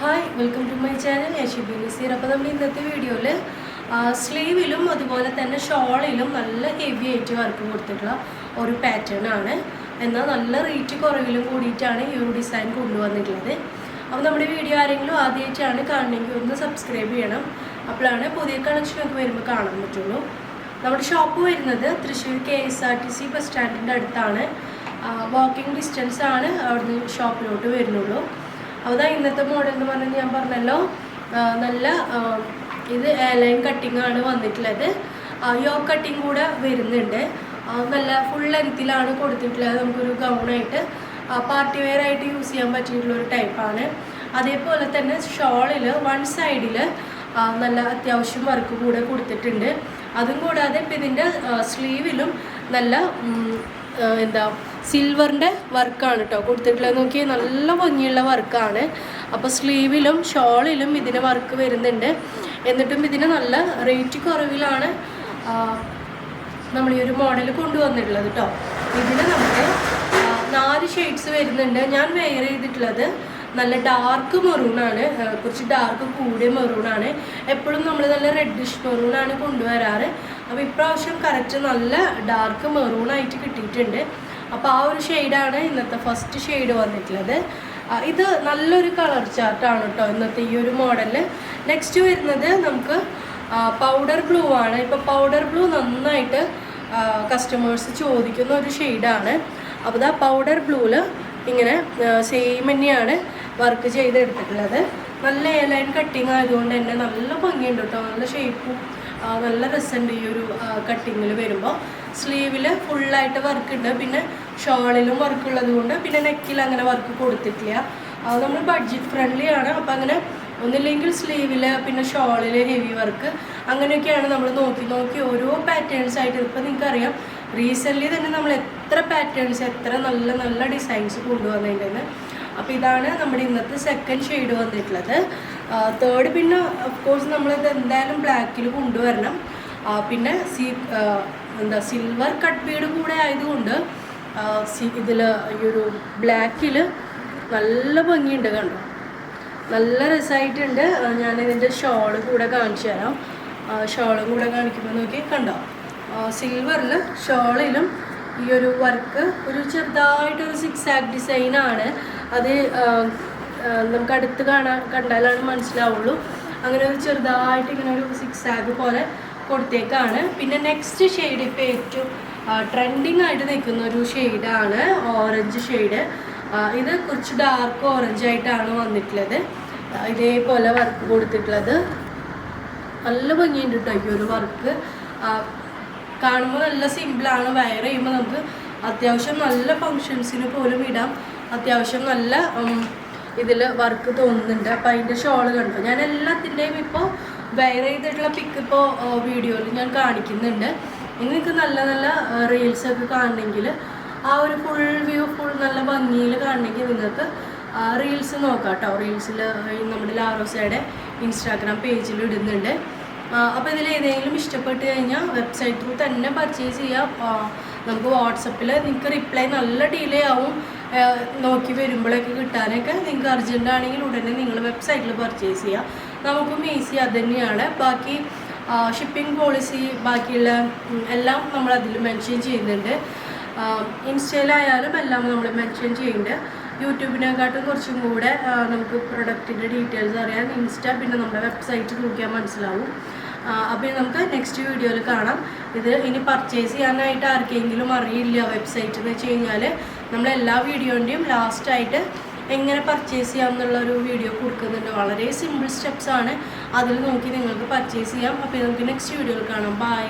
Hi welcome to my channel Shibi Nazeer. അപ്പോൾ നമ്മൾ ഇന്നത്തെ വീഡിയോയിൽ സ്ലീവിലും അതുപോലെ തന്നെ ഷോളിലും നല്ല ഹെവി ആയിട്ട് വർക്ക് കൊടുത്തിട്ടുള്ള ഒരു പാറ്റേൺ ആണ്. എന്നാൽ നല്ല റേറ്റ് കുറവിലും കൂടിയിട്ടാണ് ഈ ഒരു ഡിസൈൻ കൊണ്ടുവന്നിട്ടുള്ളത്. അപ്പോൾ നമ്മുടെ വീഡിയോ ആരെങ്കിലും ആദ്യമായിട്ടാണ് കാണണമെങ്കിൽ ഒന്ന് സബ്സ്ക്രൈബ് ചെയ്യണം. അപ്പോഴാണ് പുതിയ കളക്ഷനൊക്കെ വരുമ്പോൾ കാണാൻ പറ്റുള്ളൂ. നമ്മുടെ ഷോപ്പ് വരുന്നത് Thrissur K S R T C bus സ്റ്റാൻഡിന്റെ അടുത്താണ്. വാക്കിംഗ് ഡിസ്റ്റൻസ് ആണ് അവിടുന്ന് ഷോപ്പിലോട്ട് വരുന്നുള്ളൂ. അതാ ഇന്നത്തെ മോഡൽ എന്ന് പറഞ്ഞാൽ ഞാൻ പറഞ്ഞല്ലോ. നല്ല ഇത് ലൈൻ കട്ടിംഗ് ആണ് വന്നിട്ടുള്ളത്. യോ കട്ടിങ് കൂടെ വരുന്നുണ്ട്. നല്ല ഫുൾ ലെങ്ത്തിലാണ് കൊടുത്തിട്ടുള്ളത്. നമുക്കൊരു ഗൗണായിട്ട് പാർട്ടി വെയർ ആയിട്ട് യൂസ് ചെയ്യാൻ പറ്റിയിട്ടുള്ള ഒരു ടൈപ്പാണ് അതേപോലെ തന്നെ ഷോളിൽ വൺ സൈഡിൽ നല്ല അത്യാവശ്യം വർക്ക് കൂടെ കൊടുത്തിട്ടുണ്ട്. അതും കൂടാതെ ഇപ്പം ഇതിന്റെ സ്ലീവിലും നല്ല എന്താ സിൽവറിന്റെ വർക്കാണ് കേട്ടോ കൊടുത്തിട്ടുള്ളത്. നോക്കി നല്ല ഭംഗിയുള്ള വർക്കാണ് അപ്പോൾ സ്ലീവിലും ഷോളിലും ഇതിന് വർക്ക് വരുന്നുണ്ട്. എന്നിട്ടും ഇതിന് നല്ല റേറ്റ് കുറവിലാണ് നമ്മൾ ഈ ഒരു മോഡൽ കൊണ്ടുവന്നിട്ടുള്ളത് കേട്ടോ ഇതിന് നമുക്ക് നാല് ഷെയ്ഡ്സ് വരുന്നുണ്ട്. ഞാൻ വെയർ ചെയ്തിട്ടുള്ളത് നല്ല ഡാർക്ക് മെറൂണാണ് കുറച്ച് ഡാർക്ക് കൂടിയ മെറൂണാണ് എപ്പോഴും നമ്മൾ നല്ല റെഡിഷ് മെറൂണാണ് കൊണ്ടുവരാറ്. അപ്പോൾ ഇപ്രാവശ്യം കറക്റ്റ് നല്ല ഡാർക്ക് മെറൂണായിട്ട് കിട്ടിയിട്ടുണ്ട്. അപ്പോൾ ആ ഒരു ഷെയ്ഡാണ് ഇന്നത്തെ ഫസ്റ്റ് ഷെയ്ഡ് വന്നിട്ടുള്ളത്. ഇത് നല്ലൊരു കളർ ചാർട്ടാണ് കേട്ടോ ഇന്നത്തെ ഈ ഒരു മോഡൽ നെക്സ്റ്റ് വരുന്നത് നമുക്ക് പൗഡർ ബ്ലൂ ആണ്. ഇപ്പോൾ പൗഡർ ബ്ലൂ നന്നായിട്ട് കസ്റ്റമേഴ്സ് ചോദിക്കുന്ന ഒരു ഷെയ്ഡാണ് അപ്പോൾ ആ പൗഡർ ബ്ലൂവിൽ ഇങ്ങനെ സെയിം തന്നെയാണ്. വർക്ക് ചെയ്തെടുത്തിട്ടുള്ളത്. നല്ല ലൈൻ കട്ടിങ് ആയതുകൊണ്ട് തന്നെ നല്ല ഭംഗിയുണ്ട് കേട്ടോ നല്ല ഷേപ്പും നല്ല രസമുണ്ട് ഈ ഒരു കട്ടിങ്ങിൽ വരുമ്പോൾ സ്ലീവിൽ ഫുള്ളായിട്ട് വർക്ക് ഉണ്ട്. പിന്നെ ഷോളിലും വർക്ക് ഉള്ളത് കൊണ്ട് പിന്നെ നെക്കിൽ അങ്ങനെ വർക്ക് കൊടുത്തിട്ടില്ല. നമ്മൾ ബഡ്ജറ്റ് ഫ്രണ്ട്ലി ആണ്. അപ്പം അങ്ങനെ ഒന്നില്ലെങ്കിൽ സ്ലീവിൽ പിന്നെ ഷോളിൽ ഹെവി വർക്ക് അങ്ങനെയൊക്കെയാണ് നമ്മൾ നോക്കി നോക്കി ഓരോ പാറ്റേൺസ് ആയിട്ട് ഇപ്പം നിങ്ങൾക്കറിയാം റീസെന്റ്ലി തന്നെ നമ്മൾ എത്ര പാറ്റേൺസ് എത്ര നല്ല നല്ല ഡിസൈൻസ് കൊണ്ടുവന്നിട്ടുണ്ടെന്ന് അപ്പോൾ ഇതാണ് നമ്മുടെ ഇന്നത്തെ സെക്കൻഡ് ഷെയ്ഡ് വന്നിട്ടുള്ളത്. തേർഡ് പിന്നെ കോഴ്സ് നമ്മളിത് എന്തായാലും ബ്ലാക്കിൽ കൊണ്ടുവരണം. പിന്നെ സി എന്താ സിൽവർ കട്ട് ബീഡ് കൂടെ ആയതുകൊണ്ട് ഇതിൽ ഈ ഒരു ബ്ലാക്കിൽ നല്ല ഭംഗിയുണ്ട് കണ്ടോ? നല്ല രസമായിട്ടുണ്ട് ഞാൻ ഇതിന്റെ ഷോൾ കൂടെ കാണിച്ചു തരാം. ഷോളും കൂടെ കാണിക്കുമ്പോൾ നോക്കി കണ്ടോ? സിൽവറിൽ ഷോളിലും ഈ ഒരു വർക്ക് ഒരു ചെറുതായിട്ടൊരു സിക്സ് ഡിസൈനാണ് അത് നമുക്ക് അടുത്ത് കാണാൻ കണ്ടാലാണ് മനസ്സിലാവുള്ളൂ. അങ്ങനെ ഒരു ചെറുതായിട്ട് ഇങ്ങനെ ഒരു സിക്സ് ആഗ് പോലെ കൊടുത്തേക്കാണ്. പിന്നെ നെക്സ്റ്റ് ഷെയ്ഡ് ഇപ്പോൾ ഏറ്റവും ട്രെൻഡിങ് ആയിട്ട് നിൽക്കുന്ന ഒരു ഷെയ്ഡാണ് ഓറഞ്ച് ഷെയ്ഡ് ഇത് കുറച്ച് ഡാർക്ക് ഓറഞ്ച് ആയിട്ടാണ് വന്നിട്ടുള്ളത്. ഇതേപോലെ വർക്ക് കൊടുത്തിട്ടുള്ളത്. നല്ല ഭംഗിയുണ്ട് കേട്ടോ ഈ ഒരു വർക്ക് കാണുമ്പോൾ നല്ല സിമ്പിളാണ് വയർ ചെയ്യുമ്പോൾ നമുക്ക് അത്യാവശ്യം നല്ല ഫങ്ഷൻസിന് പോലും ഇടാം. അത്യാവശ്യം നല്ല ഇതിൽ വർക്ക് തോന്നുന്നുണ്ട്. അപ്പോൾ അതിന്റെ ഷോൾ കണ്ടു? ഞാൻ എല്ലാത്തിന്റെയും ഇപ്പോൾ വെയർ ചെയ്തിട്ടുള്ള പിക്ക് ഇപ്പോൾ വീഡിയോയിൽ ഞാൻ കാണിക്കുന്നുണ്ട്. നിങ്ങൾക്ക് നല്ല നല്ല റീൽസൊക്കെ കാണണമെങ്കിൽ ആ ഒരു ഫുൾ വ്യൂ ഫുൾ നല്ല ഭംഗിയിൽ കാണണമെങ്കിൽ നിങ്ങൾക്ക് ആ റീൽസ് നോക്കാം കേട്ടോ റീൽസിൽ നമ്മുടെ ലാറോസയുടെ ഇൻസ്റ്റാഗ്രാം പേജിൽ ഇടുന്നുണ്ട്. അപ്പോൾ ഇതിൽ ഏതെങ്കിലും ഇഷ്ടപ്പെട്ട് കഴിഞ്ഞാൽ വെബ്സൈറ്റ് ത്രൂ തന്നെ പർച്ചേസ് ചെയ്യാം. നമുക്ക് വാട്സപ്പിൽ നിങ്ങൾക്ക് റിപ്ലൈ നല്ല ഡിലേ ആവും. നോക്കി വരുമ്പോഴൊക്കെ കിട്ടാനൊക്കെ നിങ്ങൾക്ക് അർജന്റ് ആണെങ്കിൽ ഉടനെ നിങ്ങൾ വെബ്സൈറ്റിൽ പർച്ചേസ് ചെയ്യാം. നമുക്കും ഈസി അത് തന്നെയാണ്. ബാക്കി ഷിപ്പിംഗ് പോളിസി ബാക്കിയുള്ള എല്ലാം നമ്മൾ അതിൽ മെൻഷൻ ചെയ്യുന്നുണ്ട്. ഇൻസ്റ്റയിലായാലും എല്ലാം നമ്മൾ മെൻഷൻ ചെയ്യുന്നുണ്ട്. യൂട്യൂബിനെക്കാട്ടും കുറച്ചും കൂടെ നമുക്ക് പ്രൊഡക്റ്റിന്റെ ഡീറ്റെയിൽസ് അറിയാൻ ഇൻസ്റ്റ പിന്നെ നമ്മുടെ വെബ്സൈറ്റ് നോക്കിയാൽ മനസ്സിലാവും. അപ്പോൾ നമുക്ക് നെക്സ്റ്റ് വീഡിയോയിൽ കാണാം. ഇത് ഇനി പർച്ചേസ് ചെയ്യാനായിട്ട് ആർക്കെങ്കിലും അറിയില്ല വെബ്സൈറ്റ് എന്ന് വെച്ച് കഴിഞ്ഞാൽ നമ്മൾ എല്ലാ വീഡിയോന്റെയും ലാസ്റ്റായിട്ട് എങ്ങനെ പർച്ചേസ് ചെയ്യാം എന്നുള്ള ഒരു വീഡിയോ കൊടുക്കുന്നുണ്ട്. വളരെ സിമ്പിൾ സ്റ്റെപ്സാണ് അതിൽ നോക്കി നിങ്ങൾക്ക് പർച്ചേസ് ചെയ്യാം. അപ്പോൾ നമുക്ക് നെക്സ്റ്റ് വീഡിയോയിൽ കാണാം. ബൈ